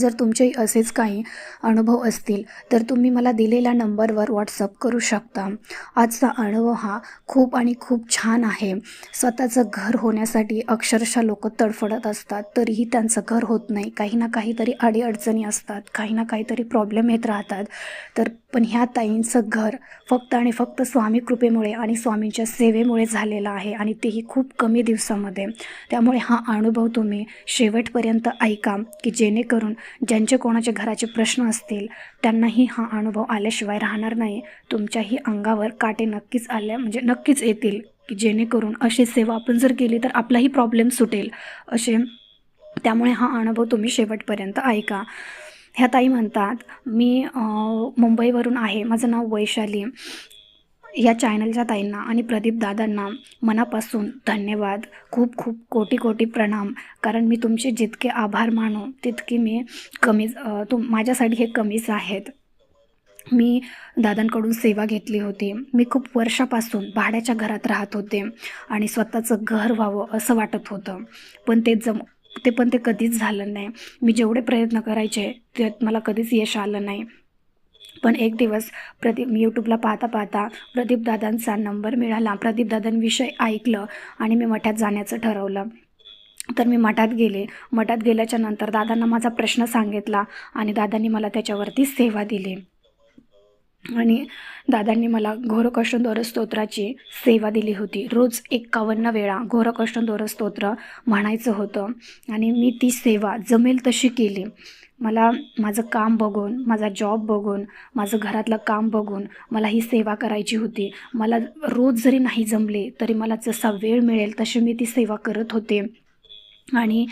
जर तुमचे असेच काही अनुभव असतील तर तुम्ही मला दिलेल्या नंबरवर व्हॉट्सअप करू शकता. आजचा अनुभव हा खूप आणि खूप छान आहे. स्वतःचं घर होण्यासाठी अक्षरशः लोक तडफडत असतात तरीही त्यांचं घर होत नाही. काही ना काहीतरी अडीअडचणी असतात काही ना काहीतरी प्रॉब्लेम येत राहतात. तर पण ह्या ताईंचं घर फक्त आणि फक्त स्वामी कृपेमुळे आणि स्वामींच्या सेवेमुळे झालेलं आहे आणि तेही खूप कमी दिवसामध्ये. त्यामुळे हा अनुभव तुम्ही शेवटपर्यंत ऐका की जेणेकरून ज्यांचे कोणाचे घराचे प्रश्न असतील त्यांनाही हा अनुभव आल्याशिवाय राहणार नाही. तुमच्याही अंगावर काटे नक्कीच आल्या म्हणजे नक्कीच येतील की जेणेकरून अशी सेवा आपण जर केली तर आपलाही प्रॉब्लेम सुटेल. असे त्यामुळे हा अनुभव तुम्ही शेवटपर्यंत ऐका. ह्या ताई म्हणतात मी मुंबईवरून आहे. माझं नाव वैशाली. या चॅनलच्या ताईंना आणि प्रदीप दादांना मनापासून धन्यवाद. खूप खूप कोटी कोटी प्रणाम. कारण मी तुमचे जितके आभार मानू तितके मी कमीच तुम माझ्यासाठी हे कमीच आहेत. मी दादांकडून सेवा घेतली होती. मी खूप वर्षापासून भाड्याच्या घरात राहत होते आणि स्वतःचं घर व्हावं असं वाटत होतं. पण ते जम ते पण ते कधीच झालं नाही. मी जेवढे प्रयत्न करायचे त्यात मला कधीच यश आलं नाही. पण एक दिवस प्रदीप यूट्यूबला पाहता पाहता प्रदीपदादांचा नंबर मिळाला. प्रदीपदादांविषयी ऐकलं आणि मी मठात जाण्याचं ठरवलं. तर मी मठात गेले. मठात गेल्याच्यानंतर दादांना माझा प्रश्न सांगितला आणि दादांनी मला त्याच्यावरती सेवा दिली. आणि दादांनी मला घोरकष्टदोर स्तोत्राची सेवा दिली होती. रोज एक्कावन्न वेळा घोरकष्टदोर स्तोत्र म्हणायचं होतं आणि मी ती सेवा जमेल तशी केली. मला माझं काम बघून माझा जॉब बघून माझं घरातलं काम बघून मला ही सेवा करायची होती. मला रोज जरी नाही जमले तरी मला जसा वेळ मिळेल तशी मी ती सेवा करत होते. आणि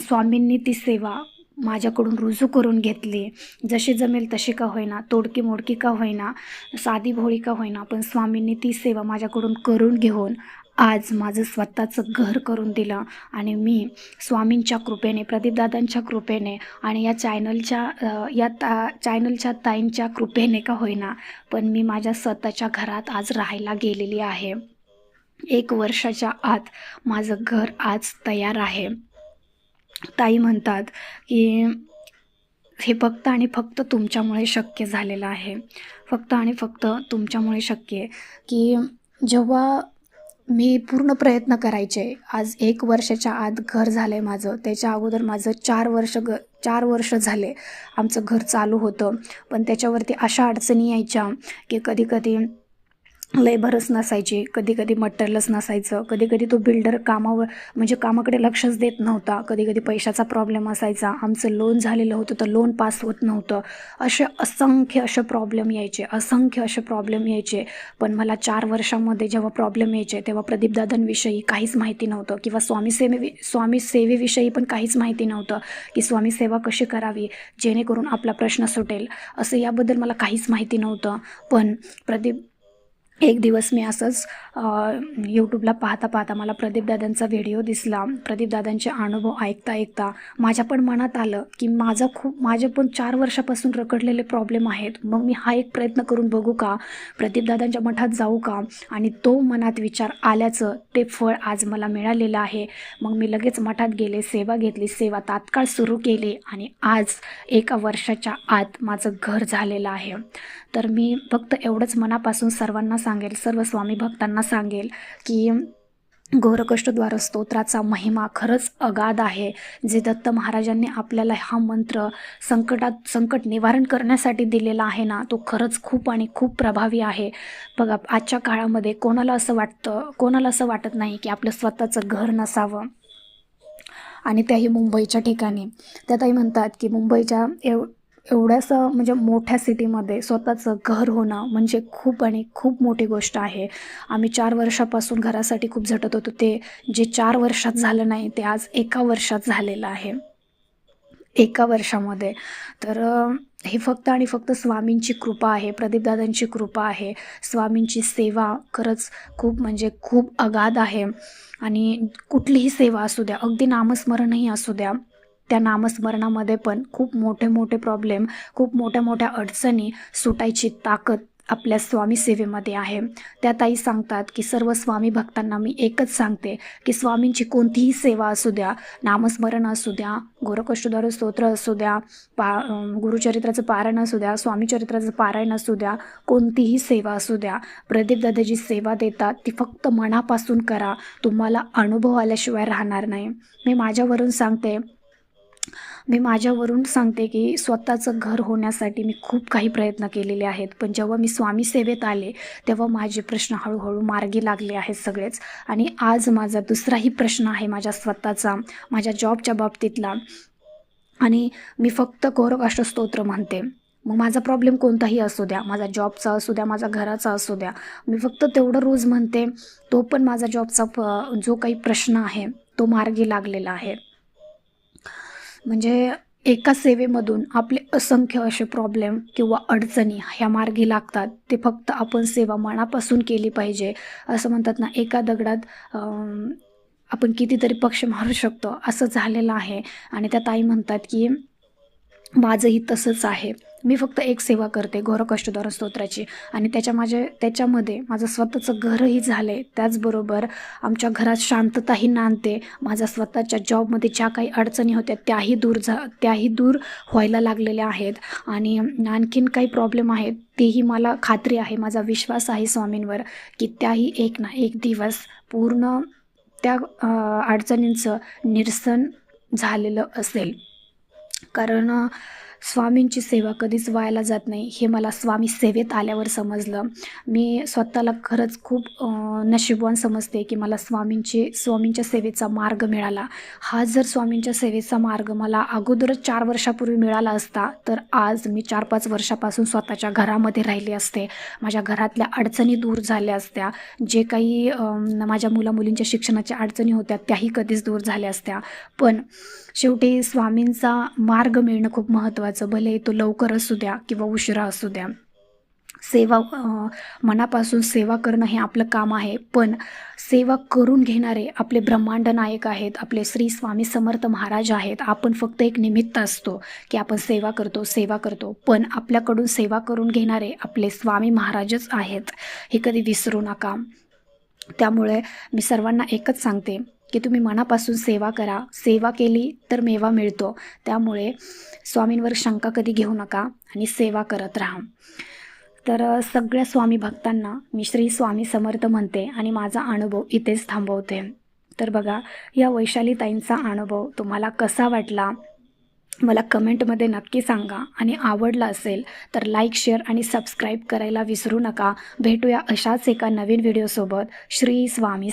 स्वामींनी ती सेवा माझ्याकडून रुजू करून घेतली. जशी जमेल तशी का होईना तोडकी मोडकी का होईना साधी भोळी का होईना पण स्वामींनी ती सेवा माझ्याकडून करून घेऊन आज माझं स्वतःचं घर करून दिलं. आणि मी स्वामींच्या कृपेने प्रदीपदादांच्या कृपेने आणि या चॅनलच्या या ता चॅनलच्या ताईंच्या कृपेने का होईना पण मी माझ्या स्वतःच्या घरात आज राहायला गेलेली आहे. एक वर्षाच्या आत माझं घर आज तयार आहे. ताई म्हणतात की हे फक्त आणि फक्त तुमच्यामुळे शक्य झालेलं आहे. फक्त आणि फक्त तुमच्यामुळे शक्य आहे. की जेव्हा मी पूर्ण प्रयत्न करायचे आज एक वर्षाच्या आत घर झालं आहे माझं. त्याच्या अगोदर माझं चार वर्ष ग चार वर्ष झाले आमचं घर चालू होतं. पण त्याच्यावरती अशा अडचणी यायच्या की कधी लेबरच नसायचे कधी कधी मटेरियलच नसायचं कधी कधी तो बिल्डर कामावर म्हणजे कामाकडे लक्षच देत नव्हता. कधी कधी पैशाचा प्रॉब्लेम असायचा आमचं लोन झालेलं होतं तर लोन पास होत नव्हतं. असे असंख्य असे प्रॉब्लेम यायचे असंख्य असे प्रॉब्लेम यायचे. पण मला चार वर्षामध्ये जेव्हा प्रॉब्लेम यायचे तेव्हा प्रदीपदादांविषयी काहीच माहिती नव्हतं. किंवा स्वामी सेवे स्वामी सेवेविषयी पण काहीच माहिती नव्हतं की स्वामी सेवा कशी करावी जेणेकरून आपला प्रश्न सुटेल. असं याबद्दल मला काहीच माहिती नव्हतं. पण प्रदीप एक दिवस मी असंच यूट्यूबला पाहता पाहता मला प्रदीपदादांचा व्हिडिओ दिसला. प्रदीपदादांचे अनुभव ऐकता ऐकता माझ्या पण मनात आलं की माझा खूप माझे पण चार वर्षापासून रखडलेले प्रॉब्लेम आहेत. मग मी हा एक प्रयत्न करून बघू का? प्रदीपदादांच्या मठात जाऊ का? आणि तो मनात विचार आल्याचं ते फळ आज मला मिळालेलं आहे. मग मी लगेच मठात गेले सेवा घेतली. सेवा तात्काळ सुरू केली आणि आज एका वर्षाच्या आत माझं घर झालेलं आहे. तर मी फक्त एवढंच मनापासून सर्वांना सांगेल सर्व स्वामी भक्तांना सांगेल की घोरकष्टद्वार स्तोत्राचा महिमा खरंच अगाध आहे. जे दत्त महाराजांनी आपल्याला हा मंत्र संकटात संकट निवारण करण्यासाठी दिलेला आहे ना तो खरंच खूप आणि खूप प्रभावी आहे. बघा आजच्या काळामध्ये कोणाला असं वाटतं कोणाला असं वाटत नाही की आपलं स्वतःचं घर नसावं? आणि त्याही मुंबईच्या ठिकाणी. त्यातही म्हणतात की मुंबईच्या एव एवढ्यासं म्हणजे मोठ्या सिटीमध्ये स्वतःचं घर होणं म्हणजे खूप आणि खूप मोठी गोष्ट आहे. आम्ही चार वर्षापासून घरासाठी खूप झटत होतो. ते जे चार वर्षात झालं नाही ते आज एका वर्षात झालेलं आहे. एका वर्षामध्ये. तर हे फक्त आणि फक्त स्वामींची कृपा आहे. प्रदीपदादांची कृपा आहे. स्वामींची सेवा खरंच खूप म्हणजे खूप अगाध आहे. आणि कुठलीही सेवा असू द्या अगदी नामस्मरणही असू द्या त्या नामस्मरणामध्ये पण खूप मोठे मोठे प्रॉब्लेम खूप मोठ्या मोठ्या अडचणी सुटायची ताकद आपल्या स्वामी सेवेमध्ये आहे. त्या ताई सांगतात की सर्व स्वामी भक्तांना मी एकच सांगते की स्वामींची कोणतीही सेवा असू द्या नामस्मरण असू द्या गोरकष्टोदार स्तोत्र असू द्या पा गुरुचरित्राचं पारायण असू द्या स्वामीचरित्राचं पारायण असू द्या कोणतीही सेवा असू द्या प्रदीपदादा जी सेवा देतात ती फक्त मनापासून करा तुम्हाला अनुभव आल्याशिवाय राहणार नाही. मी माझ्यावरून सांगते मी माझ्यावरून सांगते की स्वतःचं घर होण्यासाठी मी खूप काही प्रयत्न केलेले आहेत. पण जेव्हा मी स्वामी सेवेत आले तेव्हा माझे प्रश्न हळूहळू मार्गी लागले आहेत सगळेच. आणि आज माझा दुसराही प्रश्न आहे माझ्या स्वतःचा माझ्या जॉबच्या बाबतीतला. आणि मी फक्त स्तोत्र म्हणते. मग माझा प्रॉब्लेम कोणताही असू द्या माझा जॉबचा असू द्या माझा घराचा असू द्या. मी फक्त तेवढं रोज म्हणते तो पण माझा जॉबचा प- जो काही प्रश्न आहे तो मार्गी लागलेला आहे. म्हणजे एका सेवेमधून आपले असंख्य असे प्रॉब्लेम किंवा अडचणी ह्या मार्गी लागतात. ते फक्त आपण सेवा मनापासून केली पाहिजे. असं म्हणतात ना एका दगडात आपण कितीतरी पक्ष मारू शकतो. असं झालेलं आहे. आणि त्या ताई म्हणतात की माझंही तसंच आहे. मी फक्त एक सेवा करते घोरकष्टद्वार स्तोत्राची. आणि त्याच्या माझे त्याच्यामध्ये माझं स्वतःचं घरही झालं आहे त्याचबरोबर आमच्या घरात शांतताही नांदते. माझ्या स्वतःच्या जॉबमध्ये ज्या काही अडचणी होत्या त्याही दूर झा त्याही दूर व्हायला लागलेल्या आहेत. आणि आणखीन काही प्रॉब्लेम आहेत तेही मला खात्री आहे माझा विश्वास आहे स्वामींवर की त्याही एक ना एक दिवस पूर्ण त्या अडचणींचं निरसन झालेलं असेल. कारण स्वामींची सेवा कधीच व्हायला जात नाही हे मला स्वामी सेवेत आल्यावर समजलं. मी स्वतःला खरंच खूप नशीबवान समजते की मला स्वामींची स्वामींच्या सेवेचा मार्ग मिळाला. हा जर स्वामींच्या सेवेचा मार्ग मला अगोदरच चार वर्षापूर्वी मिळाला असता तर आज मी चार पाच वर्षापासून स्वतःच्या घरामध्ये राहिले असते. माझ्या घरातल्या अडचणी दूर झाल्या असत्या. जे काही माझ्या मुलामुलींच्या शिक्षणाच्या अडचणी होत्या त्याही कधीच दूर झाल्या असत्या. पण शेवटी स्वामींचा मार्ग मिळणं खूप महत्त्वाचं भले तो लवकर असू द्या किंवा उशिरा असू द्या. सेवा मनापासून सेवा करणं हे आपलं काम आहे. पण सेवा करून घेणारे आपले ब्रह्मांड नायक आहेत. आपले श्री स्वामी समर्थ महाराज आहेत. आपण फक्त एक निमित्त असतो की आपण सेवा करतो सेवा करतो. पण आपल्याकडून सेवा करून घेणारे आपले स्वामी महाराजच आहेत. हे कधी विसरू नका. त्यामुळे मी सर्वांना एकच सांगते. की तुम्ही मनापासून सेवा करा. सेवा केली तर मेवा मिळतो. त्यामुळे स्वामींवर शंका कधी घेऊ नका आणि सेवा करत राहा. तर सगळ्या स्वामी भक्तांना मी श्री स्वामी समर्थ म्हणते आणि माझा अनुभव इथेच थांबवते. तर बघा या वैशालीताईंचा अनुभव तुम्हाला कसा वाटला? मला कमेंटमध्ये नक्की सांगा. आणि आवडला असेल तर लाईक शेअर आणि सबस्क्राईब करायला विसरू नका. भेटूया अशाच एका नवीन व्हिडिओसोबत. श्री स्वामी